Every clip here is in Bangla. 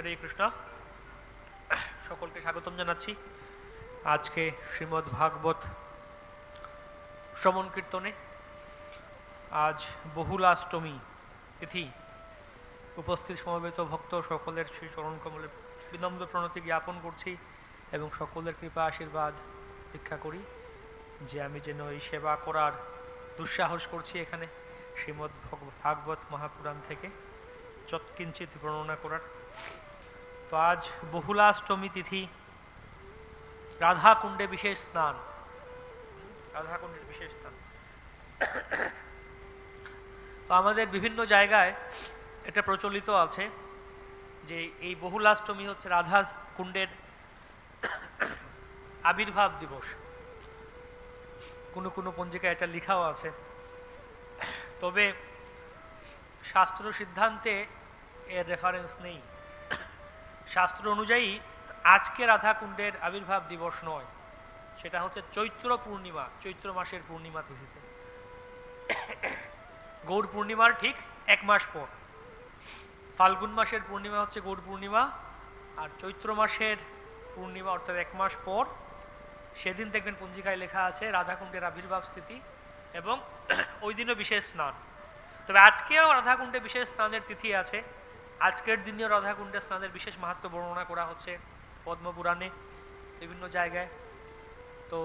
হরে কৃষ্ণ। সকলকে স্বাগতম জানাচ্ছি আজকে শ্রীমদ্ ভাগবত শ্রবণ কীর্তনে আজ বহুলাষ্টমী তিথি। উপস্থিত সমবেত ভক্ত সকলের শ্রী চরণ কমলে বিনম্র প্রণতি জ্ঞাপন করছি এবং সকলের কৃপা, আশীর্বাদ ভিক্ষা করি যে আমি যেন এই সেবা করার দুঃসাহস করছি এখানে শ্রীমদ্ ভাগবত মহাপুরাণ থেকে। যৎকিঞ্চিত বর্ণনা করার তো আজ বহুলাষ্টমী তিথি। রাধা কুণ্ডে বিশেষ স্নান। রাধা কুণ্ডের বিশেষ স্নান। তো আমাদের বিভিন্ন জায়গায় এটা প্রচলিত আছে যে এই বহুলাষ্টমী হচ্ছে রাধা কুণ্ডের আবির্ভাব দিবস। কোনো কোনো পঞ্জিকায় এটা লেখাও আছে। তবে শাস্ত্র সিদ্ধান্তে এর রেফারেন্স নেই। শাস্ত্র অনুযায়ী আজকে রাধাকুণ্ডের আবির্ভাব দিবস নয়, সেটা হচ্ছে চৈত্র পূর্ণিমা, চৈত্র মাসের পূর্ণিমা তিথিতে। গৌর পূর্ণিমার ঠিক এক মাস পর। ফাল্গুন মাসের পূর্ণিমা হচ্ছে গৌর পূর্ণিমা, আর চৈত্র মাসের পূর্ণিমা অর্থাৎ এক মাস পর, সেদিন দেখবেন পঞ্জিকায় লেখা আছে রাধাকুণ্ডের আবির্ভাব স্থিতি এবং ওই দিনও বিশেষ স্নান। তবে আজকেও রাধাকুণ্ডে বিশেষ স্নানের তিথি আছে। আজকের দিনেও রাধাকুণ্ডের স্নানের বিশেষ মাহাত্ম বর্ণনা করা হচ্ছে পদ্মপুরাণে বিভিন্ন জায়গায়। তো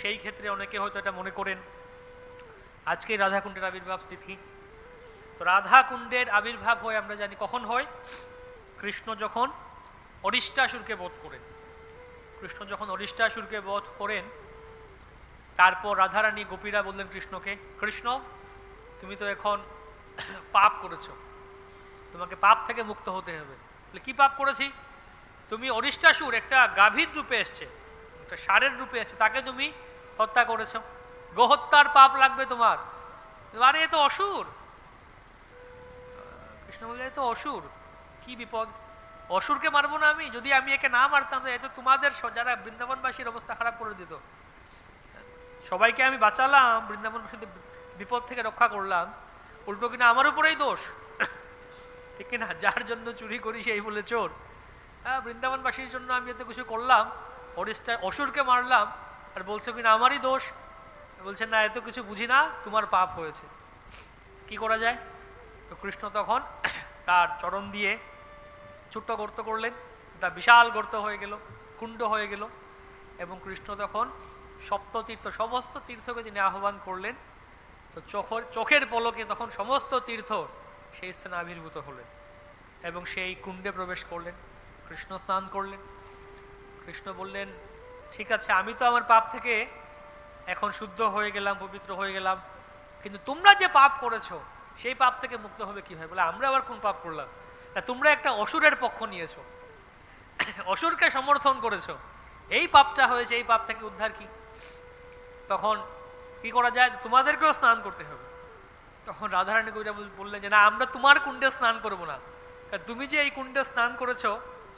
সেই ক্ষেত্রে অনেকে হয়তো এটা মনে করেন আজকে রাধাকুণ্ডের আবির্ভাব তিথি। তো রাধাকুণ্ডের আবির্ভাব হয় আমরা জানি কখন হয়? কৃষ্ণ যখন অরিষ্টাসুরকে বধ করেন। কৃষ্ণ যখন অরিষ্টাসুরকে বধ করেন, তারপর রাধারানী গোপীরা বললেন কৃষ্ণকে, কৃষ্ণ, তুমি তো এখন পাপ করেছ। তোমাকে পাপ থেকে মুক্ত হতে হবে। বলে, কি পাপ করেছি? তুমি অরিষ্টাসুর, একটা গাভীর রূপে এসছে, একটা সারের রূপে এসছে, তাকে তুমি হত্যা করেছ। গোহত্যার পাপ লাগবে তোমার। আরে, এ তো অসুর। কৃষ্ণ বললে এ তো অসুর। কি বিপদ? অসুরকে মারবো না আমি? যদি আমি একে না মারতাম এ তো তোমাদের যারা বৃন্দাবনবাসীর অবস্থা খারাপ করে দিত। সবাইকে আমি বাঁচালাম, বৃন্দাবনবাসীদের বিপদ থেকে রক্ষা করলাম। উল্টো কিনা আমার উপরেই দোষ। ঠিক না, যার জন্য চুরি করি সেই বলে চোর। হ্যাঁ বৃন্দাবনবাসীর জন্য আমি এত কিছু করলাম অরিষ্টা অসুরকে মারলাম, আর বলছে কিনা আমারই দোষ। বলছে, না, এত কিছু বুঝি না, তোমার পাপ হয়েছে। কি করা যায়? তো কৃষ্ণ তখন তার চরণ দিয়ে ছোট্ট গর্ত করলেন। তা বিশাল গর্ত হয়ে গেল, কুণ্ড হয়ে গেল। এবং কৃষ্ণ তখন সপ্ততীর্থ সমস্ত তীর্থকে তিনি আহ্বান করলেন। তো চোখের চোখের পলকে তখন সমস্ত তীর্থ সেই স্থানে আবির্ভূত হলেন এবং সেই কুণ্ডে প্রবেশ করলেন। কৃষ্ণ স্নান করলেন। কৃষ্ণ বললেন, ঠিক আছে, আমি তো আমার পাপ থেকে এখন শুদ্ধ হয়ে গেলাম, পবিত্র হয়ে গেলাম। কিন্তু তোমরা যে পাপ করেছ, সেই পাপ থেকে মুক্ত হবে কি হয় বলে, আমরা আবার কোন পাপ করলাম? না তোমরা একটা অসুরের পক্ষ নিয়েছো। অসুরকে সমর্থন করেছ। এই পাপটা হয়েছে, এই পাপ থেকে উদ্ধার কি? তখন কি করা যায়? তোমাদেরকেও স্নান করতে হবে। তখন রাধারানী কবিরা বললেন যে, না, আমরা তোমার কুণ্ডে স্নান করব না। তুমি যে এই কুণ্ডে স্নান করেছ,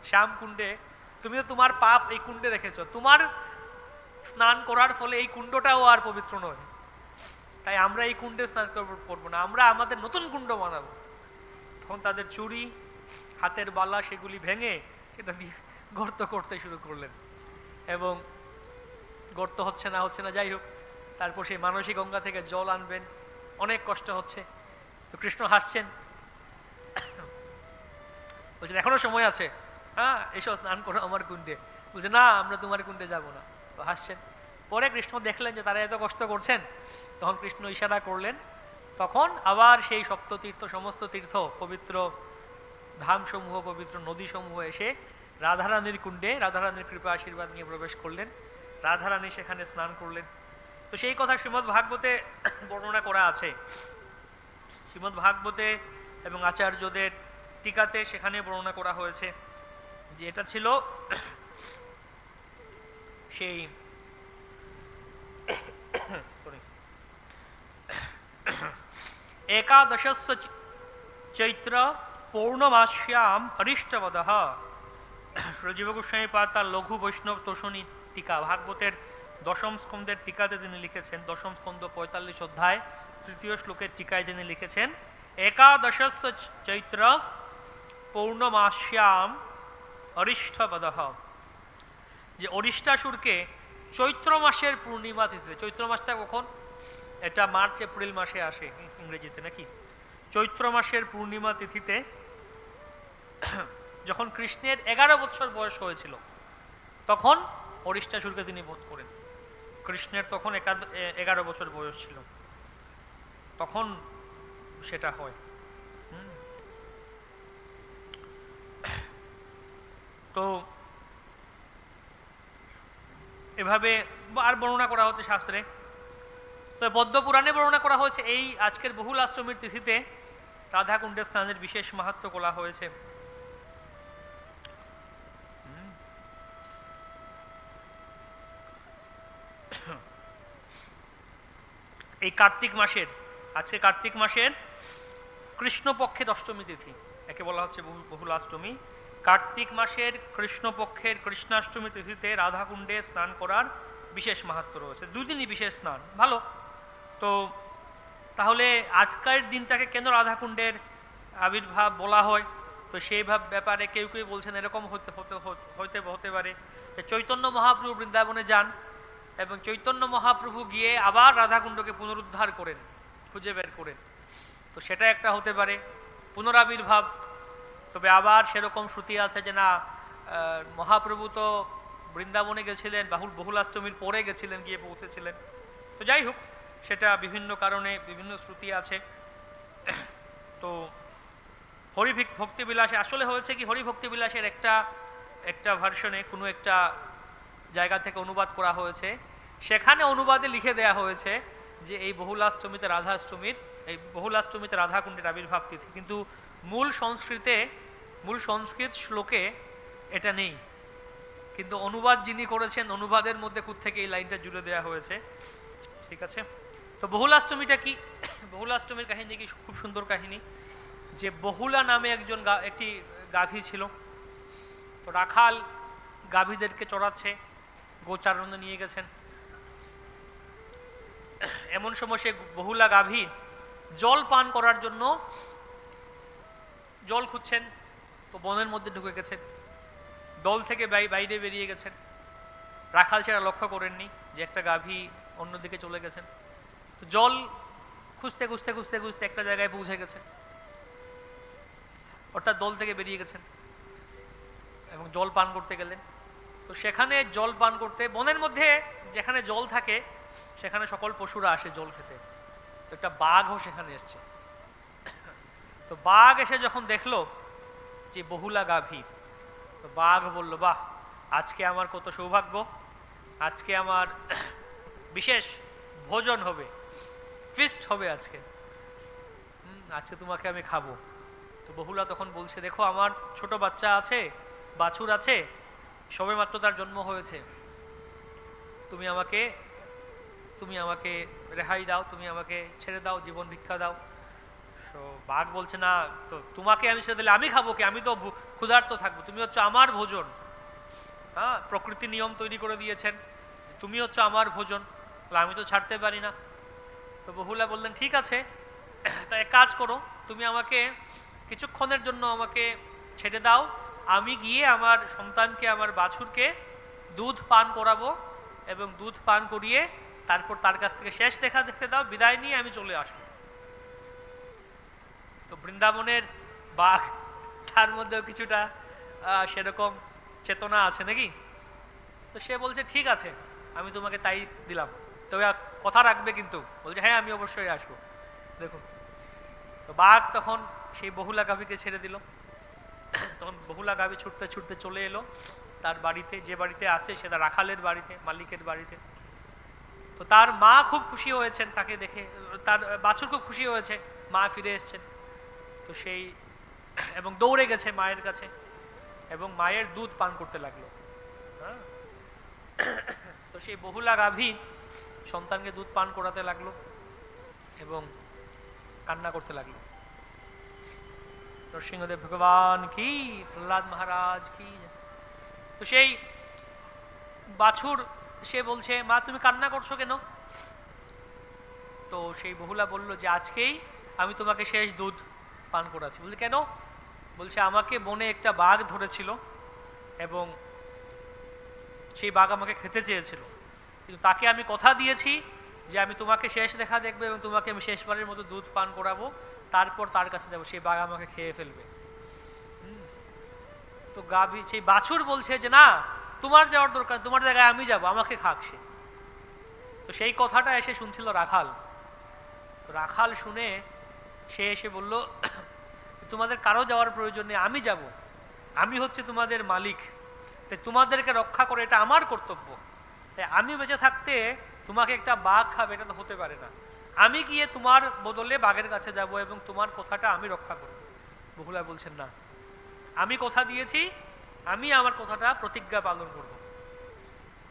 শ্যাম কুণ্ডে, তুমি তো তোমার পাপ এই কুণ্ডে রেখেছ। তোমার স্নান করার ফলে এই কুণ্ডটাও আর পবিত্র নয়। তাই আমরা এই কুণ্ডে স্নান করব- না। আমরা আমাদের নতুন কুণ্ড বানাবো। তখন তাদের চুড়ি হাতের বালা সেগুলি ভেঙে সেটা দিয়ে গর্ত করতে শুরু করলেন। এবং গর্ত হচ্ছে না হচ্ছে না, যাই হোক। তারপর সেই মানসিক গঙ্গা থেকে জল আনবেন। অনেক কষ্ট হচ্ছে। তো কৃষ্ণ হাসছেন। বলছেন, এখনও সময় আছে। হ্যাঁ এসো, স্নান করো আমার কুণ্ডে। বলছে, না, আমরা তোমার কুণ্ডে যাব না। তো হাসছেন। পরে কৃষ্ণ দেখলেন যে তারা এত কষ্ট করছেন। তখন কৃষ্ণ ইশারা করলেন। তখন আবার সেই সপ্ততীর্থ, সমস্ত তীর্থ, পবিত্র ধামসমূহ, পবিত্র নদীসমূহ এসে রাধারানীর কুণ্ডে, রাধারানীর কৃপা আশীর্বাদ নিয়ে প্রবেশ করলেন। রাধারানী সেখানে স্নান করলেন। তো সেই কথা শ্রীমদ্ ভাগবতে বর্ণনা করা আছে। শ্রীমদ্ ভাগবতে এবং আচার্যদের টিকাতে সেখানে বর্ণনা করা হয়েছে যে এটা ছিল সেই একাদশস্য চৈত্র পৌর্ণমাস্যাম হরিষ্টবদ সুরজীব গোস্বামী পাদ তার লঘু বৈষ্ণব তোষণী টিকা। ভাগবতের দশম স্কন্ধের টিকাতে তিনি লিখেছেন, দশম স্কন্ধ পঁয়তাল্লিশ অধ্যায়, তৃতীয় শ্লোকের টিকায় তিনি লিখেছেন, একাদশস্য চৈত্র পৌর্ণমাস্যাম অরিষ্ঠপদহ যে অরিষ্টাসুরকে চৈত্র মাসের পূর্ণিমা তিথিতে, চৈত্র মাসটা কখন? এটা মার্চ, এপ্রিল মাসে আসে ইংরেজিতে নাকি? চৈত্র মাসের পূর্ণিমা তিথিতে যখন কৃষ্ণের এগারো বছর বয়স হয়েছিল, তখন অরিষ্টাসুরকে তিনি বোধ করেন। কৃষ্ণের তখন এগারো বছর বয়স ছিল। তখন সেটা হয়। তো এভাবে আর বর্ণনা করা হচ্ছে শাস্ত্রে। তো পদ্ম পুরাণে বর্ণনা করা হয়েছে, এই আজকের বহুল আশ্রমের তিথিতে রাধাকুণ্ডের স্থানের বিশেষ মাহাত্ম করা হয়েছে। এই কার্তিক মাসের, আজকে কার্তিক মাসের কৃষ্ণপক্ষের অষ্টমী তিথি, একে বলা হচ্ছে বহু- বহুলাষ্টমী। কার্তিক মাসের কৃষ্ণপক্ষের কৃষ্ণাষ্টমী তিথিতে রাধাকুণ্ডে স্নান করার বিশেষ মাহাত্ম রয়েছে। দুদিনই বিশেষ স্নান, ভালো। তো তাহলে আজকের দিনটাকে কেন রাধাকুণ্ডের আবির্ভাব বলা হয়? তো সেই ব্যাপারে কেউ কেউ বলছেন এরকম হতে হতে হতে হতে পারে। চৈতন্য মহাপ্রভু বৃন্দাবনে যান এবং চৈতন্য মহাপ্রভু গিয়ে আবার রাধাকুণ্ডকে পুনরুদ্ধার করেন, খুঁজে বের করেন। তো সেটা একটা হতে পারে, পুনরাবির্ভাব। তবে আবার সেরকম শ্রুতি আছে যে না মহাপ্রভু তো বৃন্দাবনে গেছিলেন, বাহুল বহুলাষ্টমীর পরে গেছিলেন, গিয়ে পৌঁছেছিলেন। তো যাই হোক, সেটা বিভিন্ন কারণে বিভিন্ন শ্রুতি আছে। তো হরিভিক ভক্তিবিলাসে, আসলে হয়েছে কি হরি ভক্তি একটা একটা ভার্সনে কোনো একটা জায়গা থেকে অনুবাদ করা হয়েছে। সেখানে অনুবাদে লিখে দেয়া হয়েছে যে এই বহুলাষ্টমীতে রাধাষ্টমীর, এই বহুলাষ্টমীতে রাধাকুণ্ডের আবির্ভাব তিথি কিন্তু মূল সংস্কৃতে, মূল সংস্কৃত শ্লোকে এটা নেই। কিন্তু অনুবাদ যিনি করেছেন, অনুবাদের মধ্যে থেকে এই লাইনটা জুড়ে দেওয়া হয়েছে? ঠিক আছে? তো বহুলাষ্টমীটা কি, বহুলাষ্টমীর কাহিনী কি খুব সুন্দর কাহিনী? যে বহুলা নামে একজন একটি গাভী ছিল। তো রাখাল গাভীদেরকে চড়াচ্ছে। গোচারণে নিয়ে গেছেন। এমন সময় সে বহুলা গাভী জল পান করার জন্য জল খুঁজছেন, তো বনের মধ্যে ঢুকে গেছেন। দল থেকে বাইরে বেরিয়ে গেছেন। রাখাল সেটা লক্ষ্য করেননি যে একটা গাভী অন্যদিকে চলে গেছেন। তো জল খুঁজতে খুঁজতে খুঁজতে খুঁজতে একটা জায়গায় পৌঁছে গেছেন। অর্থাৎ দল থেকে বেরিয়ে গেছেন এবং জল পান করতে গেলেন। তো সেখানে জল পান করতে, বনের মধ্যে যেখানে জল থাকে, সেখানে সকল পশুরা আসে জল খেতে। তো একটা বাঘও সেখানে এসছে। তো বাঘ এসে যখন দেখল যে বহুলা গাভী তো বাঘ বলল, বাহ, আজকে আমার কত সৌভাগ্য, আজকে আমার বিশেষ ভোজন হবে ফিস্ট হবে আজকে। আজকে তোমাকে আমি খাব। তো বহুলা তখন বলছে, দেখো, আমার ছোট বাচ্চা আছে, বাছুর আছে সবে মাত্র তার জন্ম হয়েছে। তুমি আমাকে তুমি আমাকে রেহাই দাও, তুমি আমাকে ছেড়ে দাও, জীবন ভিক্ষা দাও। তো বাঘ বলছে, না, তো তোমাকে আমি ছেড়ে দিলে আমি খাব কি? আমি তো ক্ষুধার্ত থাকব। তুমি হচ্ছে আমার ভোজন। হ্যাঁ প্রকৃতি নিয়ম তৈরি করে দিয়েছেন তুমি হচ্ছে আমার ভোজন। তাহলে আমি তো ছাড়তে পারি না। তো বহুলা বললেন, ঠিক আছে, তা এক কাজ করো। তুমি আমাকে কিছুক্ষণের জন্য আমাকে ছেড়ে দাও আমি গিয়ে আমার সন্তানকে, আমার বাছুরকে দুধ পান করাবো এবং দুধ পান করিয়ে তারপর তার কাছ থেকে শেষ দেখা দেখতে দাও, বিদায় নিয়ে আমি চলে আসব। তো বৃন্দাবনের বাঘ, তার মধ্যেও কিছুটা সেরকম চেতনা আছে নাকি? তো সে বলছে, ঠিক আছে, আমি তোমাকে তাই দিলাম। তবে কথা রাখবে কিন্তু, বলছে হ্যাঁ আমি অবশ্যই আসব। দেখুন তো বাঘ তখন সেই বহুলা গাভীকে ছেড়ে দিল। তখন বহুলা গাভী ছুটতে ছুটতে চলে এলো। তার বাড়িতে, যে বাড়িতে আছে সেটা রাখালের বাড়িতে, মালিকের বাড়িতে। তো তার মা খুব খুশি হয়েছেন তাকে দেখে, তার বাছুর খুব খুশি হয়েছে, মা ফিরে এসছেন। তো সেই, এবং দৌড়ে গেছে মায়ের কাছে, এবং মায়ের দুধ পান করতে লাগল। হ্যাঁ? তো সেই বহুলা গাভী সন্তানকে দুধ পান করাতে লাগল, এবং কান্না করতে লাগল। নরসিংহদেব ভগবান কি? প্রহ্লাদ মহারাজ কি? তো সেই বাছুর, সে বলছে, মা, তুমি কান্না করছ কেন? তো সেই বহুলা বলল যে, আজকেই আমি তোমাকে শেষ দুধ পান করাচ্ছি। বলছে, কেন? বলছে, আমাকে বনে একটা বাঘ ধরেছিল এবং সেই বাঘ আমাকে খেতে চেয়েছিল। কিন্তু তাকে আমি কথা দিয়েছি যে, আমি তোমাকে শেষ দেখা দেখব এবং তোমাকে আমি শেষবারের মতো দুধ পান করাবো। তারপর তার কাছে যাব সেই বাঘ আমাকে খেয়ে ফেলবে। তো গাভী, সেই বাছুর বলছে যে, না, তোমার যাওয়ার দরকার, তোমার জায়গায় আমি যাব, আমাকে খাক সে। তো সেই কথাটা এসে শুনছিল রাখাল। রাখাল শুনে সে এসে বলল, তোমাদের কারও যাওয়ার প্রয়োজন নেই, আমি যাব। আমি হচ্ছে তোমাদের মালিক। তাই তোমাদেরকে রক্ষা করে এটা আমার কর্তব্য। তাই আমি বেঁচে থাকতে তোমাকে একটা বাঘ খাবে, এটা তো হতে পারে না। আমি গিয়ে তোমার বদলে বাঘের কাছে যাব এবং তোমার কথাটা আমি রক্ষা করব। বহুলা বলছেন না। আমি কথা দিয়েছি আমি আমার কথাটা প্রতিজ্ঞা পালন করব।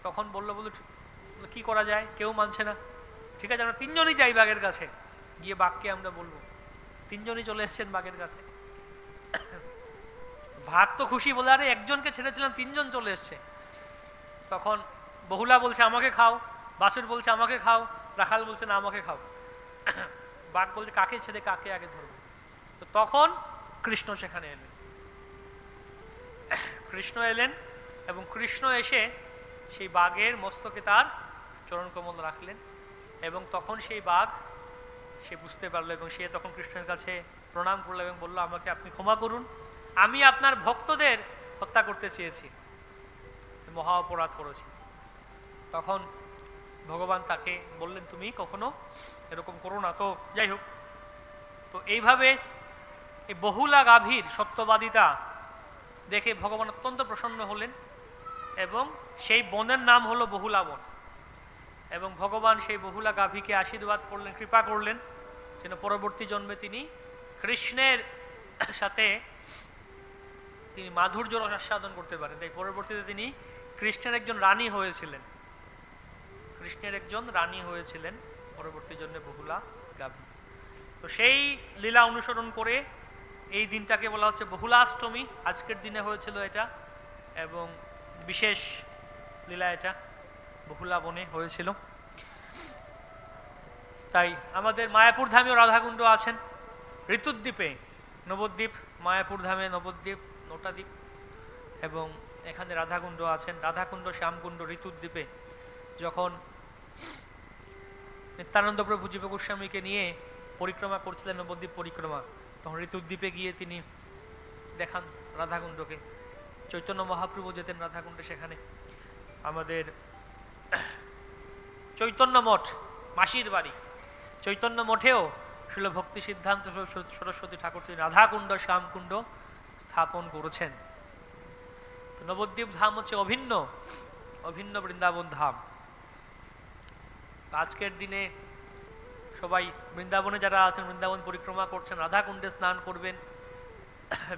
তখন বলল বলল "ঠিক- বলল, কি করা যায়? কেউ মানছে না। ঠিক আছে আমরা তিনজনই যাই বাঘের কাছে। গিয়ে বাঘকে আমরা বলব। তিনজনই চলে এসেছেন বাঘের কাছে। ভাগ তো খুশি বলে আরে একজনকে ছেড়েছিলাম তিনজন চলে এসছে। তখন বহুলা বলছে আমাকে খাও। বাসুর বলছে আমাকে খাও। রাখাল বলছে না আমাকে খাও। বাঘ বলছে, কাকে ছেড়ে কাকে আগে ধরবো? তো তখন কৃষ্ণ সেখানে এলেন। কৃষ্ণ এলেন এবং কৃষ্ণ এসে সেই বাঘের মস্তকে তার চরণ কমল রাখলেন এবং তখন সেই বাঘ সে বুঝতে পারল এবং সে তখন কৃষ্ণের কাছে প্রণাম করল এবং বলল, আমাকে আপনি ক্ষমা করুন। আমি আপনার ভক্তদের হত্যা করতে চেয়েছি। মহা অপরাধ করেছি। তখন ভগবান তাকে বললেন, তুমি কখনো এরকম করো না। তো যাই হোক, তো এইভাবে এই বহুলা গাভীর সত্যবাদিতা দেখে ভগবান অত্যন্ত প্রসন্ন হলেন এবং সেই বনের নাম হলো বহুলা বন এবং ভগবান সেই বহুলা গাভীকে আশীর্বাদ করলেন, কৃপা করলেন, যেন পরবর্তী জন্মে তিনি কৃষ্ণের সাথে তিনি মাধুর্য রস আস্বাদন করতে পারেন। তাই পরবর্তীতে তিনি কৃষ্ণের একজন রানী হয়েছিলেন। কৃষ্ণের একজন রানী হয়েছিলেন, পরবর্তী জন্মে বহুলা গাভী। তো সেই লীলা অনুসরণ করে এই দিনটাকে বলা হচ্ছে বহুলাষ্টমী। আজকের দিনে হয়েছিল এটা এবং বিশেষ লীলা এটা, বহুলা বনে হয়েছিল। তাই আমাদের মায়াপুর ধামেও রাধাকুণ্ড আছেন। ঋতুদ্বীপে নবদ্বীপ, মায়াপুর ধামে নবদ্বীপ, নটাদ্বীপ এবং এখানে রাধাকুণ্ড আছেন। রাধাকুণ্ড, শ্যামকুণ্ড ঋতুদ্বীপে যখন নিত্যানন্দ প্রভু জীব গোস্বামীকে নিয়ে পরিক্রমা করছিলেন নবদ্বীপ পরিক্রমা। তখন ঋতুদ্বীপে গিয়ে তিনি দেখান রাধাকুণ্ডকে। চৈতন্য মহাপ্রভু যেতেন রাধাকুণ্ডে সেখানে। আমাদের চৈতন্য মঠ, মাসির বাড়ি। চৈতন্য মঠেও শিল ভক্তি সিদ্ধান্ত সরস্বতী ঠাকুর তিনি রাধাকুণ্ড, শ্যামকুণ্ড স্থাপন করেছেন। নবদ্বীপ ধাম হচ্ছে অভিন্ন অভিন্ন বৃন্দাবন ধাম। আজকের দিনে সবাই বৃন্দাবনে যারা আছেন, বৃন্দাবন পরিক্রমা করছেন, রাধাকুণ্ডে স্নান করবেন,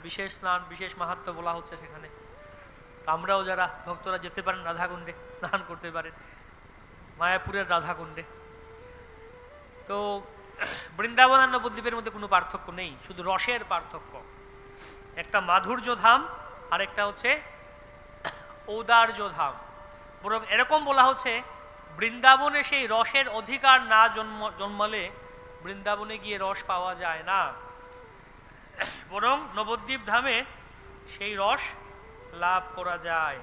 বিশেষ স্নান, বিশেষ মাহাত্ম বলা হচ্ছে সেখানে। আমরাও যারা ভক্তরা যেতে পারেন রাধাকুণ্ডে, স্নান করতে পারেন, মায়াপুরের রাধাকুণ্ডে। তো বৃন্দাবন আর নবদ্বীপের মধ্যে কোনো পার্থক্য নেই, শুধু রসের পার্থক্য। একটা মাধুর্য ধাম আর একটা হচ্ছে ঔদার্য ধাম। বরং এরকম বলা হচ্ছে বৃন্দাবনে সেই রসের অধিকার না জন্ম, জন্মালে বৃন্দাবনে গিয়ে রস পাওয়া যায় না। বরং নবদ্বীপ ধামে সেই রস লাভ করা যায়।